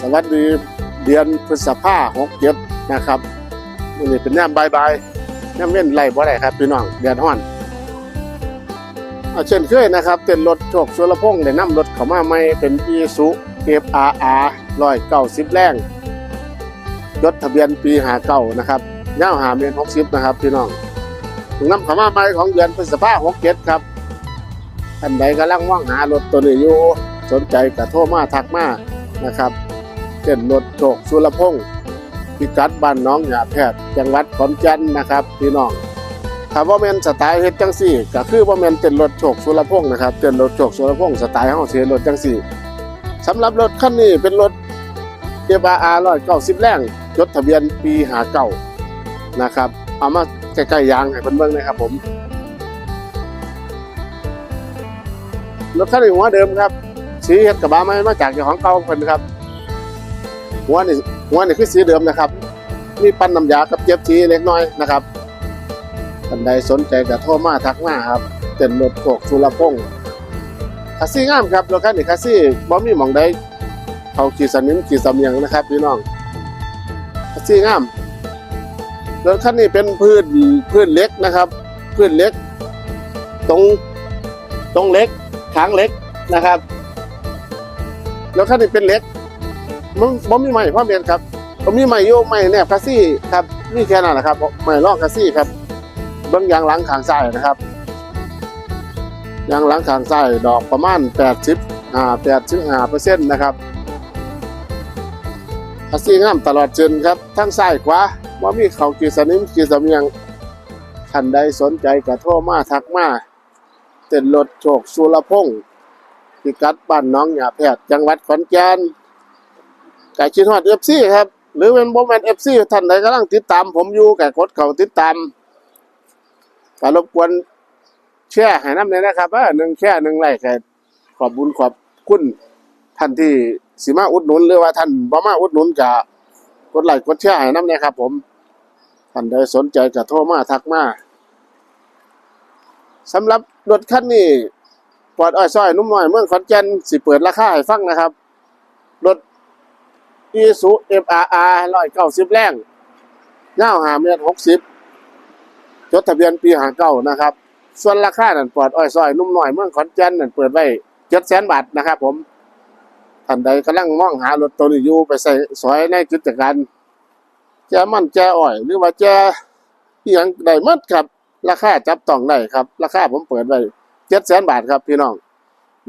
สวัสดีเดือนพฤษภาหกเจ็ดนะครับวันนี้เป็นแนมบายบายแนมเว้นไรบ่ได้ครับพี่น้องเดือนห้อนเอเช่นเคยนะครับเต้นรถโชคสุรพงษ์ได้นำรถเข้ามาใหม่เป็นอีสุเอฟอาร์อาร์ร้อยเก้าสิบแรงยศทะเบียนปีหาเก้านะครับยาหาเมตรหกสิบนะครับพี่น้องนำเข้ามาใหม่ของเดือนพฤษภาหกเจ็ดครับท่านใดกำลังว่างหารถตัวนี้อยู่สนใจกระโทรมาทักมานะครับ ส้นรถโชคสุรพงศ์พิกัดบ้านน้องหยาแพทย์จังหวัดขอนแก่นนะครับพี่น้องถ้าว่าแมนสไตล์เฮ็ดจังซี่ ก็คือว่าแมนเต้นรถโชคสุรพงศ์นะครับเต้นรถโชคสุรพงศ์สไตล์เฮาสิเฮ็ดรถจังซี่สำหรับรถคันนี้เป็นรถเอฟอาร์190แรงจดทะเบียนปี59นะครับเอามาใกล้ๆยางให้เพิ่นเบิ่งนะครับผมรถคันนี้หัวเดิมครับสีเฮ็ดกระบะมามาจากเจ้าของเก่าเพิ่นครับ หัวนี่หัวนี่คือสีเดิมนะครับ มีปั้นน้ำยากับเจ็บสีเล็กน้อยนะครับท่านใดสนใจก็โทรมาทักมาครับเต็นรถโขกสุรพงศ์คาซี่งามครับรถคันนี้คาซี่บ่มีหม่องใดเขาขี่สนิมขี่สำเนียงนะครับพี่น้องคาซี่งามรถคันนี้เป็นพื้นพื้นเล็กนะครับ พื้นเล็ก ตรงตรงเล็กทางเล็กนะครับรถคันนี้เป็นเล็ก มันบ่มีใหม่พ่อเมียนครับผมมีใหม่อยู่ใหม่แนบคาซี่ครับนี่แค่นั้นแหละครับใหม่ลอกคาซี่ครับเบื้องยางหลังขางซ้ายนะครับยางหลังขางซ้ายดอกประมาณ80อ่า85เปอร์เซ็นต์นะครับคาซี่งามตลอดเจนครับทั้งซ้ายขวาว่ามีเขากีสนิมกีสำเนียงท่านใดสนใจก็โทรมาทักมาเต้นรถโชคสุรพงศ์พิกัดบ้านน้องหยาแพทย์จังหวัดขอนแก่น ไก่ชินฮอดเอฟซีครับ หรือเป็นโมแมนเอฟซีท่านใดกำลังติดตาม ผมอยู่แกกดเขาติดตามก็รบกวนแชร์ให้น้ำเลยนะครับว่าหนึ่งแชร์หนึ่งไลค์ก็ขอบบุญขอบคุณท่านที่สิมาอุดหนุนหรือว่าท่านบ่มาอุดหนุนก็กดไลค์กดแชร์ให้น้ำเลยครับ ผมท่านใดสนใจก็โทรมาทักมาสำหรับรถคันนี้ปลอดอ้อยซอยนุ่มน้อยเมืองขอนแก่นสิเปิดราคาให้ฟังนะครับรถ อีสุเอฟอาร์อาร์ร้อยเก้าสิบแรงยาหาเมตรหกสิบจดทะเบียนปีหาเก้านะครับ ส่วนราคานั่นปลอดอ้อยซอยนุ่มหน้อยเมืองขอนแก่นนั่นเปิดไว้เจ็ดแสนบาทนะครับผมท่านใดกำลังมองหารถตัวนี้อยู่ไปใส่สอยในกิจการแจมันแจอ้อย หรือว่าแจอหย่างใดมัดครับ ราคาจับต้องได้ครับ ราคาผมเปิดไว้เจ็ดแสนบาทครับพี่น้อง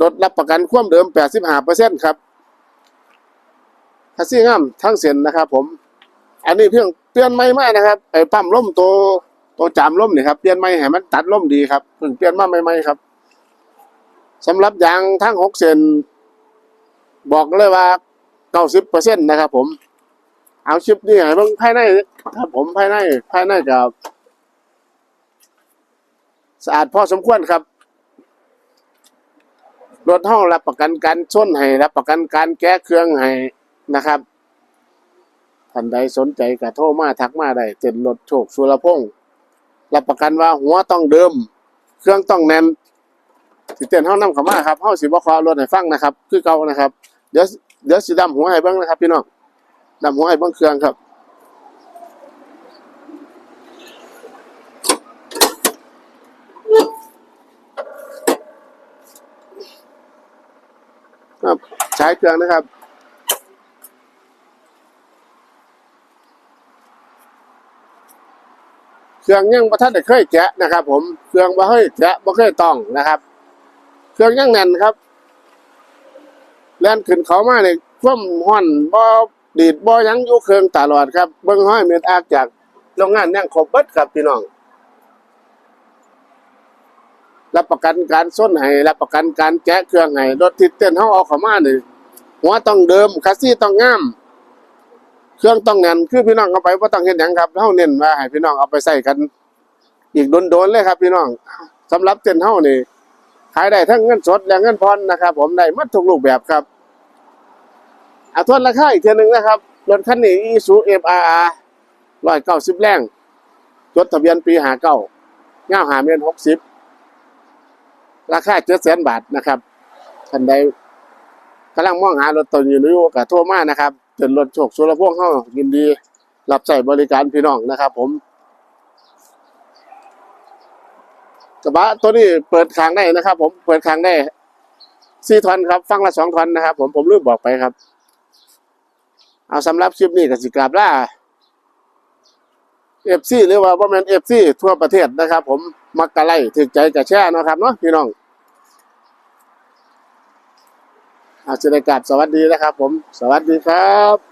รถรับประกันความเดิมแปดสิบห้าเปอร์เซ็นต์ครับ คัสซี่งามทั้งเส้นนะครับ ผม อันนี้เพิ่งเปลี่ยนใหม่มานะครับไอ้ปั๊มล่มตัวตัวจามล่มนี่ครับเปลี่ยนใหม่ให้มันตัดล่มดีครับเพิ่งเปลี่ยนมาใหม่ๆครับสำหรับยางทั้งหกเส้นบอกเลยว่าเก้าสิบเปอร์เซ็นต์นะครับ ผมเอาชิปนี่ให้เบิ่งภายในครับ ผมภายในภายในกับสะอาดพอสมควรครับรถห้องรับประกันการชนให้รับประกันการแก้เครื่องให้ นะครับท่านใดสนใจก็โทรมาทักมาได้เจ็นรถโชคสุรพงศ์รับประกันว่าหัวต้องเดิม เครื่องต้องแน่นสิเต้นห้องน้ำขามาครับห้องสิบ่ขอรถให้ฟังนะครับ คือเก่านะครับ เดี๋ยวเดี๋ยวสิดำหัวให้เบิ่งนะครับพี่น้องดำหัวให้เบิ่งเครื่องครับครับใช้เครื่องนะครับ เครื่องยังบ่ทันได้เคยแกะนะครับ ผมเครื่องบ่เคยแกะบ่เคยต้องนะครับ เครื่องยังแน่นครับแล่นขึ้นเขามาเนี่ยควมฮ้อนบ่ดีดบ่ยังอยู่เครื่องตลอดครับเบิ่งห้อยเม็ดอากจากโรงงานยังครบเบิดครับพี่น้องรับประกันการส้นให้รับประกันการแกะเครื่องให้รถที่เต้นเฮาเอาเข้ามานี่หัวต้องเดิมคัสซี่ต้องงาม เครื่องต้องแน่นคือพี่น้องเอาไปว่าต้องเห็นหยังครับเฮาเน้นว่าให้พี่น้องเอาไปใส่กัน อีกโดนๆเลยครับ พี่น้องสำหรับเต้นเฮานี่ขายได้ทั้งเงินสดและเงินผ่อนนะครับ ผมได้หมดทุกรูปแบบครับเอาทวนราคาอีกเทีนึงนะครับรถคันนี้ Isuzu FRR 190แรงจดทะเบียนปี59ยาว5เมตร60ราคา700,000บาทนะครับท่านใดกำลังมองหารถตนอยู่อยู่กับโทรมานะครับ เป็นรถโชคสุรพงษ์เฮายินดี รับใช้บริการพี่น้องนะครับผมกระบะตัวนี้เปิดคางได้นะครับ ผมเปิดคางได้สี่ทอนครับ ฟังละสองทอนนะครับ ผมผมลืมบอกไปครับ เอาสำหรับคลิปนี้ก็สิกราบล่าเอฟซีหรือว่าบ่แมนเอฟซีทั่วประเทศนะครับ ผมมักกะไล่ถึกใจกะแช่นะครับเนาะพี่น้อง อาจจะได้กาบสวัสดีนะครับผม สวัสดีครับ